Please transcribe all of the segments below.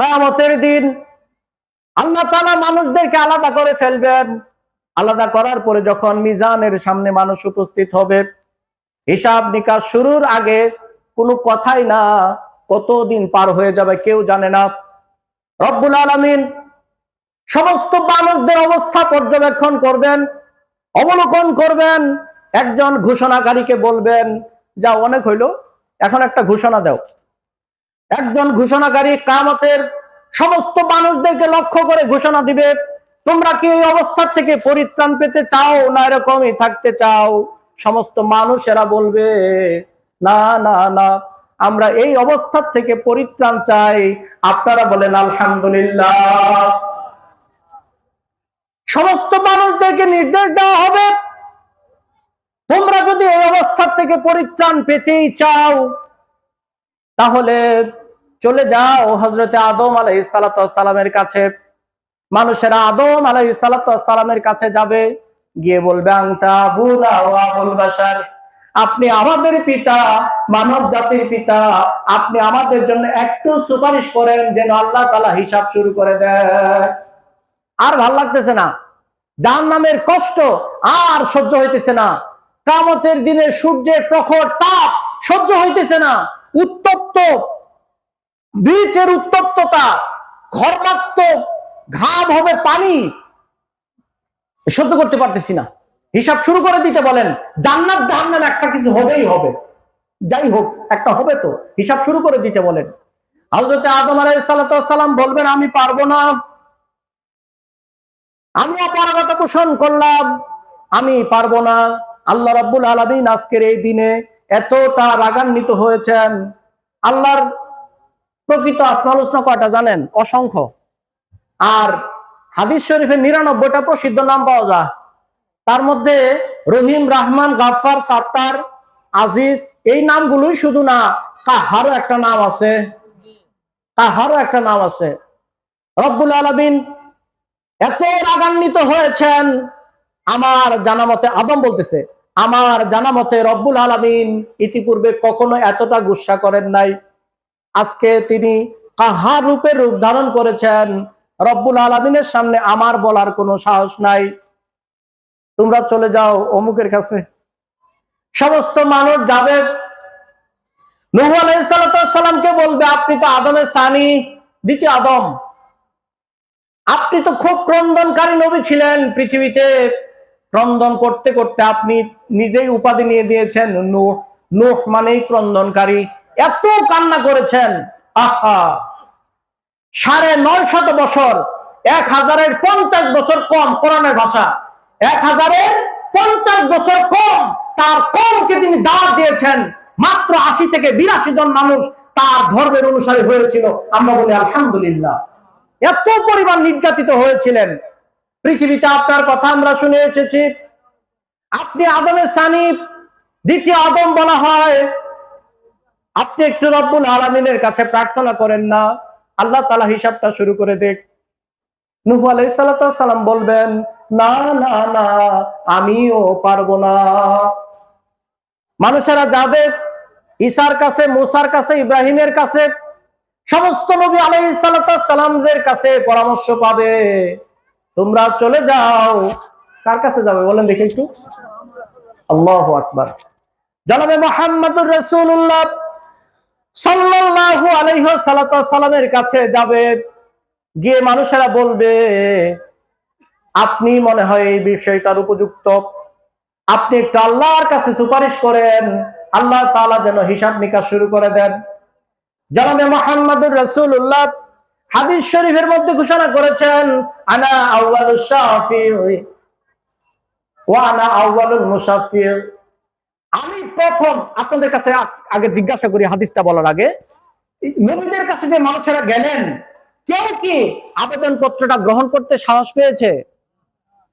কায়ামতের দিন আল্লাহ তালা মানুষদেরকে আলাদা করে ফেলবেন। আলাদা করার পরে যখন মিজানের সামনে মানুষ উপস্থিত হবে, হিসাব নিকাশ শুরুর আগে কোনো কথাই না, কতদিন পার হয়ে যাবে কেউ জানে না। রব্বুল আলমিন সমস্ত মানুষদের অবস্থা পর্যবেক্ষণ করবেন, অবলোকন করবেন, একজন ঘোষণাকারীকে বলবেন যা অনেক হইল, এখন একটা ঘোষণা দাও। একজন ঘোষণাকারী কামতের সমস্ত মানুষদেরকে লক্ষ্য করে ঘোষণা দিবে, তোমরা কি এই অবস্থা থেকে পরিত্রাণ পেতে চাও? না, এরকমই থাকতে চাও। সমস্ত মানুষেরা বলবে, না না না, আমরা এই অবস্থার থেকে পরিত্রাণ চাই। আপনারা বলেন, আলহামদুলিল্লাহ। সমস্ত মানুষদেরকে নির্দেশ দেওয়া হবে, তোমরা যদি এই অবস্থার থেকে পরিত্রাণ পেতেই চাও, তাহলে চলে যাও হজরতে আদম আলাই সালামের কাছে। মানুষেরা আদম আলাই সালামের কাছে যাবে, গিয়ে বলবে আপনি আমাদের পিতা, মানব জাতির পিতা, আপনি আমাদের জন্য একটু সুপারিশ করেন যেন আল্লাহ তালা হিসাব শুরু করে দেয় আর ভালো লাগতেছে না। যার নামের কষ্ট আর সহ্য হইতেছে না। কামতের দিনে সূর্যের প্রখর তাপ সহ্য হইতেছে না। উত্তপ্ত বীচের উত্তপ্ততা ঘর্মাত্মক ঘাম হবে পানি। সহ্য করতে পারতেছি না। হিসাব শুরু করে দিতে বলেন, জান্নাত জাহান্নাম একটা কিছু হবেই হবে। যাই হোক, একটা হবে তো। হিসাব শুরু করে দিতে বলেন। হজরতে আদম আলাইসালাম বলবেন, আমি পারব না। আমি অপারগতা পোষণ করলাম। আমি পারব না। আল্লাহ রাব্বুল আলমিন আজকের এই দিনে এতটা রাগান্বিত হয়েছেন। আল্লাহর প্রকৃত আসমাল হোসনা কয়টা জানেন? অসংখ্য। আর হাদিস শরীফের নিরানব্বইটা প্রসিদ্ধ নাম পাওয়া যায়। তার মধ্যে রহিম, রহমান গাফার সাত্তার, আজিজ, এই নামগুলোই শুধু না, কাহারও একটা নাম আছে। কাহারও একটা নাম আছে। রব্বুল আলমিন এত রাগান্বিত হয়েছেন, আমার জানা মতে, আদম বলতেছে, আমার জানা মতে রব্বুল আলমিন ইতিপূর্বে কখনো এতটা গুসা করেন নাই। আজকে তিনি কাহার রূপে রূপ ধারণ করেছেন? রব্বুল আলমিনের সামনে আমার বলার কোনো সাহস নাই। তোমরা চলে যাও অমুকের কাছে। সমস্ত মানুষ যাবে। নবু আলাইসালামকে বলবে, আপনি তো আদমের সানি, দ্বিতীয় আদম। আপনি তো খুব ক্রন্দনকারী নবী ছিলেন পৃথিবীতে। ক্রন্দন করতে করতে আপনি নিজেই উপাধি নিয়ে দিয়েছেন নূহ। নূহ মানেই ক্রন্দনকারী। এত কান্না করেছেন। আহা। সাড়ে নয় শত বছর, এক হাজারের পঞ্চাশ বছর কম কোরআনের ভাষা। এক হাজারের পঞ্চাশ বছর কম, তার কমকে তিনি দাওয়াত দিয়েছেন। মাত্র আশি থেকে বিরাশি জন মানুষ তার ধর্মের অনুসারী হয়েছিল। আমরা বলি, আলহামদুলিল্লাহ। এত পরিমাণ নির্যাতিত হয়েছিলেন। পৃথিবীতে আপনার কথা আমরা শুনে এসেছি। আপনি আদমের সানি দ্বিতীয় আদম বলা হয়। আপনি একটু রব্বুল আলমিনের কাছে প্রার্থনা করেন না। আল্লাহ তালা হিসাবটা শুরু করে দেখ নুহু আলাইসালাম বলবেন, না না না, আমিও পারব না। মানুষেরা যাবে ঈসার কাছে, মুসার কাছে, ইব্রাহিমের কাছে, সমস্ত নবী আলাইসালামদের কাছে পরামর্শ পাবে। তোমরা চলে যাও। কার কাছে যাবে বলেন দেখি একটু। আল্লাহ আকবার। জানাবে মোহাম্মদুর রসুল্লাহ সাল্লাল্লাহু আলাইহি সালামের কাছে যাবে। গিয়ে মানুষেরা বলবে, আপনি মনে হয় এই বিষয়টার উপযুক্ত। আপনি একটু আল্লাহর কাছে সুপারিশ করেন। আল্লাহ তাআলা যেন হিসাব নিকাশ শুরু করে দেন। জানাবে মোহাম্মদুর রসুল্লাহ হাদিস শরীফের মধ্যে ঘোষণা করেছেন, আনা আউয়ালুশ শাফিঈ ওয়া আনা আউয়ালুল মুশাফির। আমি প্রথম আপনাদের কাছে আগে জিজ্ঞাসা করি হাদিসটা বলার আগে। নবীদের কাছে যে মানুষেরা গেলেন, কেউ কি আবেদন পত্রটা গ্রহণ করতে সাহস পেয়েছে?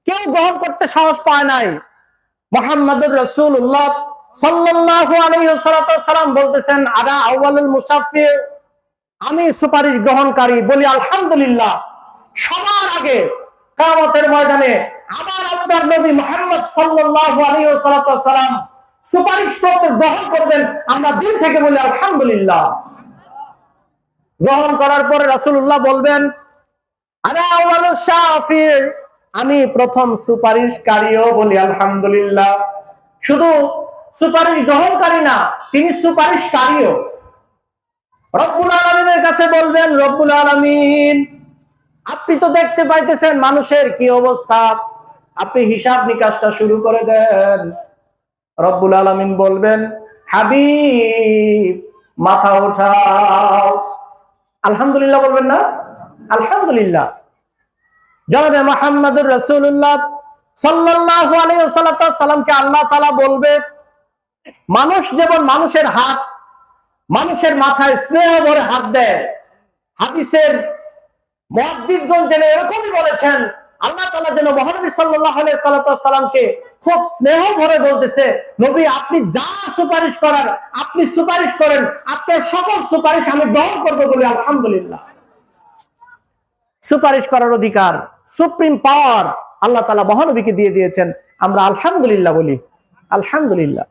কেউ গ্রহণ করতে সাহস পায় নাই। মোহাম্মদুর রসুল্লাহ সাল্লাল্লাহু আলাইহি সাল্লাম বলতেছেন আদা আউয়ালুল মুসাফির? আমি সুপারিশ গ্রহণকারী বলি, আলহামদুলিল্লাহ। সবার আগে কামতের ময়দানে আমার আপনার নবী মোহাম্মদ সাল্লাল্লাহু আলাইহি সাল্লাম সুপারিশ পত্র গ্রহণ করবেন, আমরা দিন থেকে বলি আলহামদুলিল্লাহ। গ্রহণ করার পরে রাসূলুল্লাহ বলবেন আমি প্রথম সুপারিশকারীও বলি আলহামদুলিল্লাহ। শুধু সুপারিশ গ্রহণকারী না, তিনি সুপারিশকারীও। রব্বুল আলমিনের কাছে বলবেন, রব্বুল আলমিন, আপনি তো দেখতে পাইতেছেন মানুষের কি অবস্থা। আপনি হিসাব নিকাশটা শুরু করে দেন। রব্বুল আলমিন বলবেন, হাবিব, মাথা ওঠাও আলহামদুলিল্লাহ বলবেন না? আলহামদুলিল্লাহ। জনাবে মোহাম্মদুর রসুল্লাহ সাল্লাল্লাহু আলাইহি সাল্লামকে আল্লাহ তাআলা বলবে, মানুষ যেমন মানুষের হাত, মানুষের মাথায় স্নেহ ভরে হাত দেয়। হাদিসের মহাদিসগণ যেন এরকমই বলেছেন আল্লাহ তাআলা যেন মহানবী সাল্লাল্লাহু আলাইহি সাল্লামকে খুব স্নেহ ভরে বলতেছে, নবী, আপনি যা সুপারিশ করার, আপনি সুপারিশ করেন, আপনার সকল সুপারিশ আমি গ্রহণ করব বলে আলহামদুলিল্লাহ। সুপারিশ করার অধিকার, সুপ্রিম পাওয়ার আল্লাহ তালা মহানবীকে দিয়ে দিয়েছেন, আমরা আলহামদুলিল্লাহ বলি, আলহামদুলিল্লাহ।